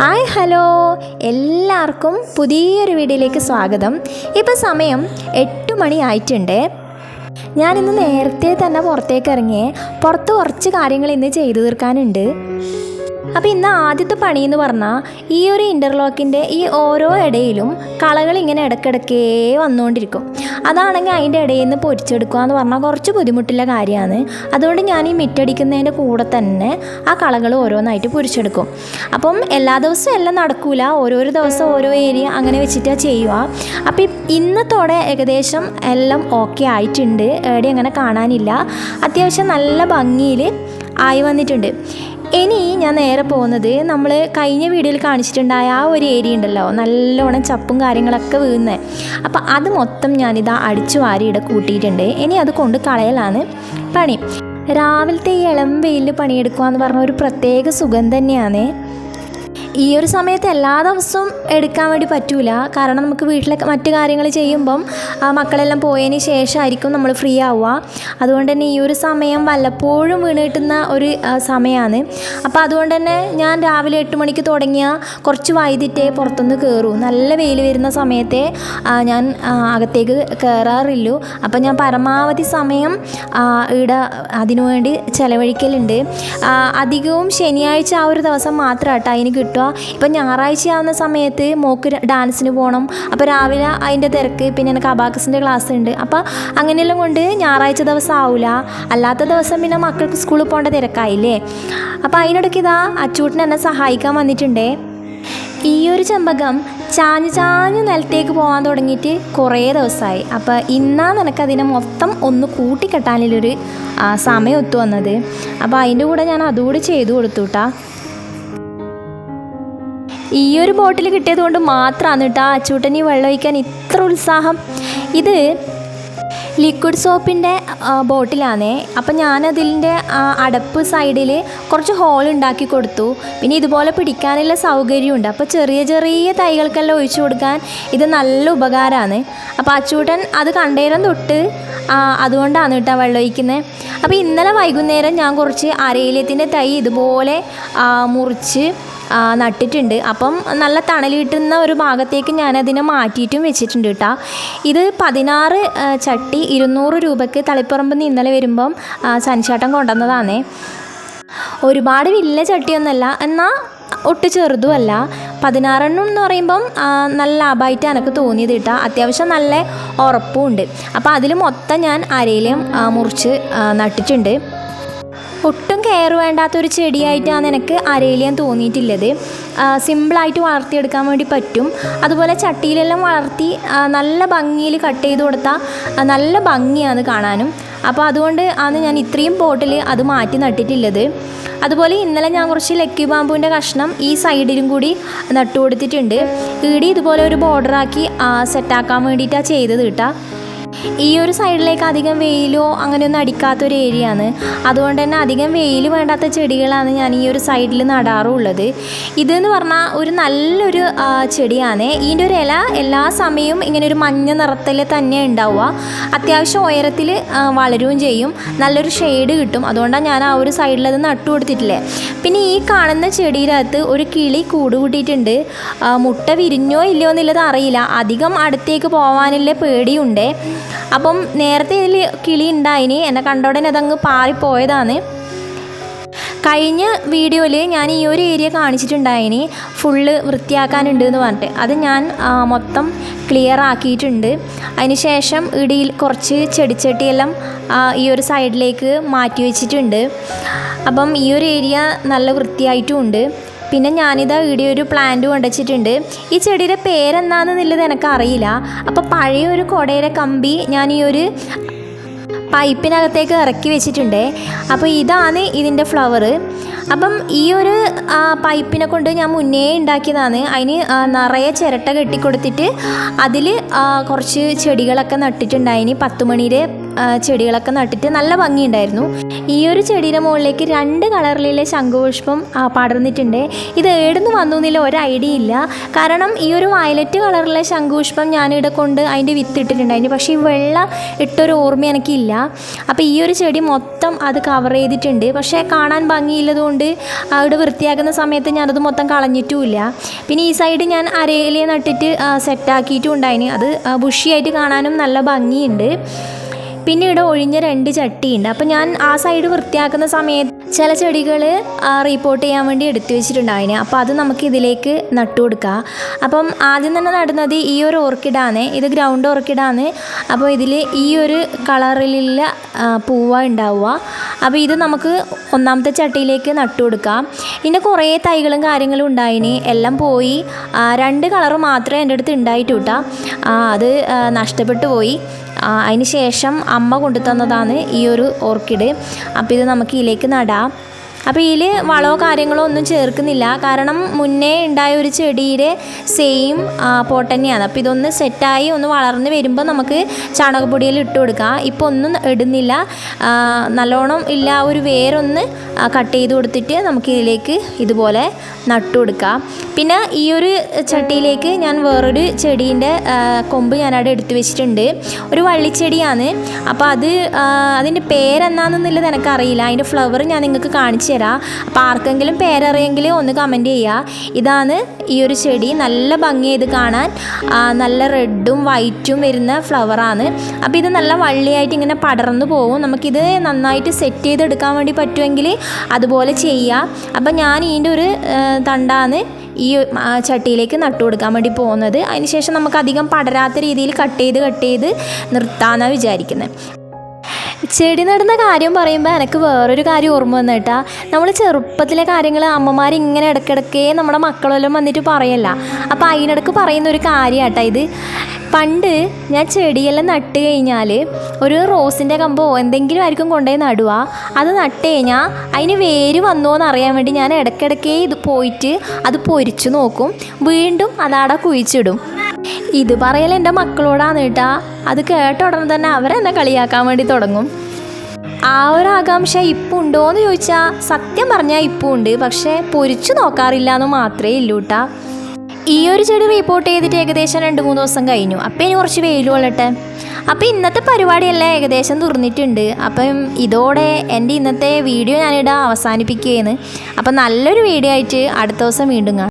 Hi hello. എല്ലാവർക്കും പുതിയൊരു വീഡിയോയിലേക്ക് സ്വാഗതം. ഇപ്പം സമയം എട്ട് മണി ആയിട്ടുണ്ട്. ഞാനിന്ന് നേരത്തെ തന്നെ പുറത്തേക്ക് ഇറങ്ങിയേ പുറത്ത് കുറച്ച് കാര്യങ്ങൾ ഇന്ന് ചെയ്തു തീർക്കാനുണ്ട്. അപ്പോൾ ഇന്ന് ആദ്യത്തെ പണി എന്ന് പറഞ്ഞാൽ ഈ ഒരു ഇന്റർലോക്കിന്റെ ഈ ഓരോ ഇടയിലും കളകൾ ഇങ്ങനെ ഇടയ്ക്കിടയ്ക്കേ വന്നുകൊണ്ടിരിക്കും. അതാണെങ്കിൽ അതിന്റെ ഇടയിൽ നിന്ന് പൊരിച്ചെടുക്കുക എന്ന് പറഞ്ഞാൽ കുറച്ച് ബുദ്ധിമുട്ടുള്ള കാര്യമാണ്. അതുകൊണ്ട് ഞാൻ ഈ മിറ്റടിക്കുന്നതിന്റെ കൂടെ തന്നെ ആ കളകൾ ഓരോന്നായിട്ട് പൊരിച്ചെടുക്കും. അപ്പം എല്ലാ ദിവസവും എല്ലാം നടക്കൂല. ഓരോരോ ദിവസം ഓരോ ഏരിയ അങ്ങനെ വെച്ചിട്ടാണ് ചെയ്യുക. അപ്പോൾ ഇന്നത്തോടെ ഏകദേശം എല്ലാം ഓക്കെ ആയിട്ടുണ്ട്. എവിടെ അങ്ങനെ കാണാനില്ല. അത്യാവശ്യം നല്ല ഭംഗിയിൽ ആയി വന്നിട്ടുണ്ട്. ഇനി ഞാൻ നേരെ പോകുന്നത് നമ്മൾ കഴിഞ്ഞ വീഡിയോയിൽ കാണിച്ചിട്ടുണ്ടായ ആ ഒരു ഏരിയ ഉണ്ടല്ലോ. നല്ലോണം ചപ്പും കാര്യങ്ങളൊക്കെ വീഴുന്നത് അപ്പോൾ അത് മൊത്തം ഞാനിതാ അടിച്ചു വാരി ഇവിടെ കൂട്ടിയിട്ടുണ്ട്. ഇനി അത് കൊണ്ട് കളയലാണ് പണി. രാവിലത്തെ ഈ ഇളം വെയിലിൽ പണിയെടുക്കുക എന്ന് പറഞ്ഞ ഒരു പ്രത്യേക സുഖം തന്നെയാണ്. ഈ ഒരു സമയത്ത് എല്ലാ ദിവസവും എടുക്കാൻ വേണ്ടി പറ്റൂല. കാരണം നമുക്ക് വീട്ടിലെ മറ്റു കാര്യങ്ങൾ ചെയ്യുമ്പം മക്കളെല്ലാം പോയതിന് ശേഷമായിരിക്കും നമ്മൾ ഫ്രീ ആവുക. അതുകൊണ്ട് തന്നെ ഈ ഒരു സമയം വല്ലപ്പോഴും വീണ് കിട്ടുന്ന ഒരു സമയമാണ് അപ്പോൾ അതുകൊണ്ട് തന്നെ ഞാൻ രാവിലെ എട്ട് മണിക്ക് തുടങ്ങിയ കുറച്ച് വൈകിട്ടേ പുറത്തുനിന്ന് കയറൂ നല്ല വെയിൽ വരുന്ന സമയത്തെ ഞാൻ അകത്തേക്ക് കയറാറില്ലു അപ്പോൾ ഞാൻ പരമാവധി സമയം ഇവിടെ അതിനുവേണ്ടി ചിലവഴിക്കലുണ്ട്. അധികവും ശനിയാഴ്ച ആ ഒരു ദിവസം മാത്രം കേട്ടോ അതിന് കിട്ടുക ഇപ്പം ഞായറാഴ്ച ആവുന്ന സമയത്ത് മോക്ക് ഡാൻസിന് പോകണം അപ്പോൾ രാവിലെ അതിന്റെ തിരക്ക് പിന്നെ എനിക്ക് അബാക്കസിന്റെ ക്ലാസ് ഉണ്ട്. അപ്പോൾ അങ്ങനെയെല്ലാം കൊണ്ട് ഞായറാഴ്ച ദിവസം ആവില്ല അല്ലാത്ത ദിവസം പിന്നെ മക്കൾക്ക് സ്കൂളിൽ പോകേണ്ട തിരക്കായില്ലേ? അപ്പോൾ അതിനിടയ്ക്ക് ഇതാ അച്ചൂട്ടിനെ എന്നെ സഹായിക്കാൻ വന്നിട്ടുണ്ടേ. ഈ ഒരു ചെമ്പകം ചാഞ്ഞ് ചാഞ്ഞ് നിലത്തേക്ക് പോകാൻ തുടങ്ങിയിട്ട് കുറേ ദിവസമായി അപ്പോൾ ഇന്നാ നിനക്കതിനെ മൊത്തം ഒന്ന് കൂട്ടിക്കെട്ടാനുള്ളൊരു സമയം ഒത്തു വന്നത്. അപ്പോൾ അതിന്റെ കൂടെ ഞാൻ അതുകൂടി ചെയ്തു കൊടുത്തു കേട്ടാ ഈ ഒരു ബോട്ടിൽ കിട്ടിയത് കൊണ്ട് മാത്രമാണ് കേട്ടോ അച്ചൂട്ടൻ ഈ വെള്ളം ഒഴിക്കാൻ ഇത്ര ഉത്സാഹം. ഇത് ലിക്വിഡ് സോപ്പിന്റെ ബോട്ടിലാണേ അപ്പം ഞാനതിന്റെ അടപ്പ് സൈഡിൽ കുറച്ച് ഹോൾ ഉണ്ടാക്കി കൊടുത്തു. പിന്നെ ഇതുപോലെ പിടിക്കാനുള്ള സൗകര്യമുണ്ട്. അപ്പോൾ ചെറിയ ചെറിയ തൈകൾക്കെല്ലാം ഒഴിച്ചു കൊടുക്കാൻ ഇത് നല്ല ഉപകാരമാണ് അപ്പോൾ അച്ചൂട്ടൻ അത് കണ്ടേരം തൊട്ട് അതുകൊണ്ടാണ് കേട്ടോ വെള്ളം ഒഴിക്കുന്നത് അപ്പോൾ ഇന്നലെ വൈകുന്നേരം ഞാൻ കുറച്ച് അരയിലത്തിന്റെ തൈ ഇതുപോലെ മുറിച്ച് നട്ടിട്ടുണ്ട്. അപ്പം നല്ല തണൽ കിട്ടുന്ന ഒരു ഭാഗത്തേക്ക് ഞാനതിനെ മാറ്റിയിട്ടും വെച്ചിട്ടുണ്ട് കേട്ടോ. ഇത് പതിനാറ് ചട്ടി ഇരുന്നൂറ് രൂപയ്ക്ക് തളിപ്പറമ്പിൽ നിന്ന് ഇന്നലെ വരുമ്പം സനിച്ചാട്ടം കൊണ്ടുവന്നതാണേ. ഒരുപാട് വലിയ ചട്ടിയൊന്നുമല്ല എന്നാൽ ഒട്ട് ചെറുതുമല്ല. പതിനാറെണ്ണം എന്ന് പറയുമ്പം നല്ല ലാഭമായിട്ട് എനിക്ക് തോന്നിയത് കേട്ടോ. അത്യാവശ്യം നല്ല ഉറപ്പും ഉണ്ട്. അപ്പോൾ അതിൽ മൊത്തം ഞാൻ അരയിലും മുറിച്ച് നട്ടിട്ടുണ്ട്. ഒട്ടും കെയർ വേണ്ടാത്തൊരു ചെടിയായിട്ടാണ് എനിക്ക് അരേലിയം തോന്നിയിട്ടുള്ളത്. സിമ്പിളായിട്ട് വളർത്തിയെടുക്കാൻ വേണ്ടി പറ്റും. അതുപോലെ ചട്ടിയിലെല്ലാം വളർത്തി നല്ല ഭംഗിയിൽ കട്ട് ചെയ്ത് കൊടുത്താൽ നല്ല ഭംഗിയാണ് കാണാനും. അപ്പോൾ അതുകൊണ്ട് ആണ് ഞാൻ ഇത്രയും പോട്ടിൽ അത് മാറ്റി നട്ടിട്ടുള്ളത്. അതുപോലെ ഇന്നലെ ഞാൻ കുറച്ച് ലക്കി ബാമ്പുവിന്റെ കഷ്ണം ഈ സൈഡിലും കൂടി നട്ടു കൊടുത്തിട്ടുണ്ട് ഈടി ഇതുപോലെ ഒരു ബോർഡറാക്കി സെറ്റാക്കാൻ വേണ്ടിയിട്ടാണ് ചെയ്തത് കേട്ടോ ഈ ഒരു സൈഡിലേക്ക് അധികം വെയിലോ അങ്ങനെയൊന്നും അടിക്കാത്തൊരു ഏരിയ ആണ് അതുകൊണ്ട് തന്നെ അധികം വെയിൽ വേണ്ടാത്ത ചെടികളാണ് ഞാൻ ഈ ഒരു സൈഡിൽ നടാറുള്ളത്. ഇതെന്ന് പറഞ്ഞാൽ ഒരു നല്ലൊരു ചെടിയാണ്. ഇതിന്റെ ഒരു ഇല എല്ലാ സമയവും ഇങ്ങനെ ഒരു മഞ്ഞ നിറത്തിൽ തന്നെ ഉണ്ടാവുക. അത്യാവശ്യം ഉയരത്തിൽ വളരുകയും ചെയ്യും. നല്ലൊരു ഷെയ്ഡ് കിട്ടും. അതുകൊണ്ടാണ് ഞാൻ ആ ഒരു സൈഡിൽ അത് നട്ടു കൊടുത്തിട്ടില്ലേ. പിന്നെ ഈ കാണുന്ന ചെടിയിലകത്ത് ഒരു കിളി കൂട് കൂട്ടിയിട്ടുണ്ട് മുട്ട വിരിഞ്ഞോ ഇല്ലയോ എന്നുള്ളത് അറിയില്ല. അധികം അടുത്തേക്ക് പോകാനുള്ള പേടിയുണ്ട്. അപ്പം നേരത്തെ ഇതിൽ കിളി ഉണ്ടായിനി. എന്നെ കണ്ടോടനെ അതങ്ങ് പാറിപ്പോയതാണ്. കഴിഞ്ഞ വീഡിയോയിൽ ഞാൻ ഈ ഒരു ഏരിയ കാണിച്ചിട്ടുണ്ടായിനി. ഫുള്ള് വൃത്തിയാക്കാനുണ്ട് എന്ന് പറഞ്ഞിട്ട്. അത് ഞാൻ മൊത്തം ക്ലിയർ ആക്കിയിട്ടുണ്ട്. അതിന് ശേഷം ഇടിയിൽ കുറച്ച് ചെടിച്ചട്ടിയെല്ലാം ഈ ഒരു സൈഡിലേക്ക് മാറ്റി വെച്ചിട്ടുണ്ട്. അപ്പം ഈ ഒരു ഏരിയ നല്ല വൃത്തിയായിട്ടും ഉണ്ട്. പിന്നെ ഞാനിതാ ഇവിടെ ഒരു പ്ലാന്റ് കൊണ്ടുവച്ചിട്ടുണ്ട്. ഈ ചെടിയുടെ പേരെന്താണെന്നുള്ളത് എനിക്കറിയില്ല. അപ്പോൾ പഴയ ഒരു കുടയുടെ കമ്പി ഞാൻ ഈ ഒരു പൈപ്പിനകത്തേക്ക് ഇറക്കി വെച്ചിട്ടുണ്ട്. അപ്പോൾ ഇതാണ് ഇതിന്റെ ഫ്ലവർ അപ്പം ഈ ഒരു പൈപ്പിനെ കൊണ്ട് ഞാൻ മുന്നേ ഉണ്ടാക്കിയതാണ്. അതിന് നിറയെ ചിരട്ട കെട്ടിക്കൊടുത്തിട്ട് അതിൽ കുറച്ച് ചെടികളൊക്കെ നട്ടിട്ടുണ്ടായിന് പത്ത് മണിയുടെ ചെടികളൊക്കെ നട്ടിട്ട് നല്ല ഭംഗിയുണ്ടായിരുന്നു. ഈ ഒരു ചെടിയുടെ മുകളിലേക്ക് രണ്ട് കളറിലുള്ള ശംഖുപുഷ്പം പടർന്നിട്ടുണ്ട്. ഇത് ഏടുന്ന് വന്നു എന്നില്ല ഒരു ഐഡിയ ഇല്ല. കാരണം ഈ ഒരു വയലറ്റ് കളറിലെ ശംഖുപുഷ്പം ഞാനിവിടെ കൊണ്ട് അതിന്റെ വിത്ത് ഇട്ടിട്ടുണ്ടായിരുന്നു പക്ഷേ ഈ വെള്ള ഇട്ടൊരു ഓർമ്മ എനിക്കില്ല. അപ്പോൾ ഈ ഒരു ചെടി മൊത്തം അത് കവർ ചെയ്തിട്ടുണ്ട്. പക്ഷേ കാണാൻ ഭംഗിയില്ലതുകൊണ്ട് അവിടെ വൃത്തിയാക്കുന്ന സമയത്ത് ഞാനത് മൊത്തം കളഞ്ഞിട്ടുമില്ല. പിന്നെ ഈ സൈഡ് ഞാൻ അരയിലെ നട്ടിട്ട് സെറ്റാക്കിയിട്ടും ഉണ്ടായിന്. അത് ബുഷിയായിട്ട് കാണാനും നല്ല ഭംഗിയുണ്ട്. പിന്നെ ഇവിടെ ഒഴിഞ്ഞ രണ്ട് ചട്ടിയുണ്ട്. അപ്പം ഞാൻ ആ സൈഡ് വൃത്തിയാക്കുന്ന സമയത്ത് ചില ചെടികൾ റീപ്പോർട്ട് ചെയ്യാൻ വേണ്ടി എടുത്തു വെച്ചിട്ടുണ്ടായിന്. അപ്പോൾ അത് നമുക്ക് ഇതിലേക്ക് നട്ടു കൊടുക്കാം. അപ്പം ആദ്യം തന്നെ നടുന്നത് ഈ ഒരു ഓർക്കിഡാണ് ഇത് ഗ്രൗണ്ട് ഓർക്കിഡാണ് അപ്പോൾ ഇതിൽ ഈ ഒരു കളറിലുള്ള പൂവ ഉണ്ടാവുക. അപ്പോൾ ഇത് നമുക്ക് ഒന്നാമത്തെ ചട്ടിയിലേക്ക് നട്ടു കൊടുക്കാം. ഇതിന്റെ കുറേ തൈകളും കാര്യങ്ങളും ഉണ്ടായിന്. എല്ലാം പോയി. രണ്ട് കളറ് മാത്രമേ എന്റെ അടുത്ത് ഉണ്ടായിട്ടുട്ടാ അത് നഷ്ടപ്പെട്ടു പോയി. അതിന് ശേഷം അമ്മ കൊണ്ടു തന്നതാണ് ഈ ഒരു ഓർക്കിഡ്. അപ്പോൾ ഇത് നമുക്ക് ഇതിലേക്ക് നടാം. അപ്പോൾ ഇതിൽ വളമോ കാര്യങ്ങളോ ഒന്നും ചേർക്കുന്നില്ല. കാരണം മുന്നേ ഉണ്ടായ ഒരു ചെടിയിൽ സെയിം പോട്ട് തന്നെയാണ്. അപ്പോൾ ഇതൊന്ന് സെറ്റായി ഒന്ന് വളർന്ന് വരുമ്പോൾ നമുക്ക് ചാണകപ്പൊടിയിൽ ഇട്ട് കൊടുക്കാം. ഇപ്പോൾ ഒന്നും ഇടുന്നില്ല. നല്ലോണം ഇല്ല ഒരു വേരൊന്ന് കട്ട് ചെയ്ത് കൊടുത്തിട്ട് നമുക്ക് ഇതിലേക്ക് ഇതുപോലെ നട്ടു കൊടുക്കാം. പിന്നെ ഈ ഒരു ചട്ടിയിലേക്ക് ഞാൻ വേറൊരു ചെടീന്റെ കൊമ്പ് ഞാനവിടെ എടുത്തു വെച്ചിട്ടുണ്ട്. ഒരു വള്ളിച്ചെടിയാണ്. അപ്പോൾ അത് അതിന്റെ പേരെന്നാണെന്നുള്ളത് എനിക്കറിയില്ല. അതിന്റെ ഫ്ലവർ ഞാൻ നിങ്ങൾക്ക് കാണിച്ചു തരാം അപ്പോൾ ആർക്കെങ്കിലും പേരറിയെങ്കിൽ ഒന്ന് കമന്റ് ചെയ്യുക ഇതാണ് ഈ ഒരു ചെടി. നല്ല ഭംഗി ഇത് കാണാൻ. നല്ല റെഡും വൈറ്റും വരുന്ന ഫ്ലവറാണ് അപ്പോൾ ഇത് നല്ല വള്ളിയായിട്ട് ഇങ്ങനെ പടർന്നു പോകും നമുക്കിത് നന്നായിട്ട് സെറ്റ് ചെയ്തെടുക്കാൻ വേണ്ടി പറ്റുമെങ്കിൽ അതുപോലെ ചെയ്യാം. അപ്പം ഞാൻ ഇതിന്റെ ഒരു തണ്ടാണ് ഈ ചട്ടിയിലേക്ക് നട്ടു കൊടുക്കാൻ വേണ്ടി പോകുന്നത്. അതിനുശേഷം നമുക്ക് അധികം പടരാത്ത രീതിയിൽ കട്ട് ചെയ്ത് കട്ട് ചെയ്ത് നിർത്താമെന്നാണ് വിചാരിക്കുന്നത് ചെടി നടുന്ന കാര്യം പറയുമ്പോൾ എനിക്ക് വേറൊരു കാര്യം ഓർമ്മ വന്നു കേട്ടാ. നമ്മൾ ചെറുപ്പത്തിലെ കാര്യങ്ങൾ അമ്മമാർ ഇങ്ങനെ ഇടയ്ക്കിടയ്ക്കേ നമ്മുടെ മക്കളെല്ലാം വന്നിട്ട് പറയല്ല. അപ്പോൾ അതിനിടക്ക് പറയുന്ന ഒരു കാര്യമാട്ടാ ഇത്. പണ്ട് ഞാൻ ചെടിയെല്ലാം നട്ട് കഴിഞ്ഞാൽ ഒരു റോസിന്റെ കമ്പോ എന്തെങ്കിലും ആയിരിക്കും കൊണ്ടുപോയി നടുക അത് നട്ട് കഴിഞ്ഞാൽ അതിന് വേര് വന്നോ എന്ന് അറിയാൻ വേണ്ടി ഞാൻ ഇടയ്ക്കിടയ്ക്കേ ഇത് പോയിട്ട് അത് പൊരിച്ചു നോക്കും. വീണ്ടും അതാടെ കുഴിച്ചിടും. ഇത് പറയൽ എന്റെ മക്കളോടാണ് കേട്ടാ. അത് കേട്ട ഉടനെ തന്നെ അവരെന്നെ കളിയാക്കാൻ വേണ്ടി തുടങ്ങും. ആ ഒരു ആകാംക്ഷ ഇപ്പം ഉണ്ടോ എന്ന് ചോദിച്ചാൽ സത്യം പറഞ്ഞാൽ ഇപ്പം ഉണ്ട്. പക്ഷേ പൊരിച്ചു നോക്കാറില്ല എന്ന് മാത്രമേ ഇല്ലൂ കേട്ടാ ഈ ഒരു ചെടി റിപ്പോർട്ട് ചെയ്തിട്ട് ഏകദേശം രണ്ട് മൂന്ന് ദിവസം കഴിഞ്ഞു. അപ്പം ഇനി കുറച്ച് വെയിൽ കൊള്ളട്ടെ അപ്പം ഇന്നത്തെ പരിപാടിയെല്ലാം ഏകദേശം തുറന്നിട്ടുണ്ട്. അപ്പം ഇതോടെ എന്റെ ഇന്നത്തെ വീഡിയോ ഞാനിവിടെ അവസാനിപ്പിക്കുകയാണ്. അപ്പം നല്ലൊരു വീഡിയോ ആയിട്ട് അടുത്ത ദിവസം വീണ്ടും കാണാം.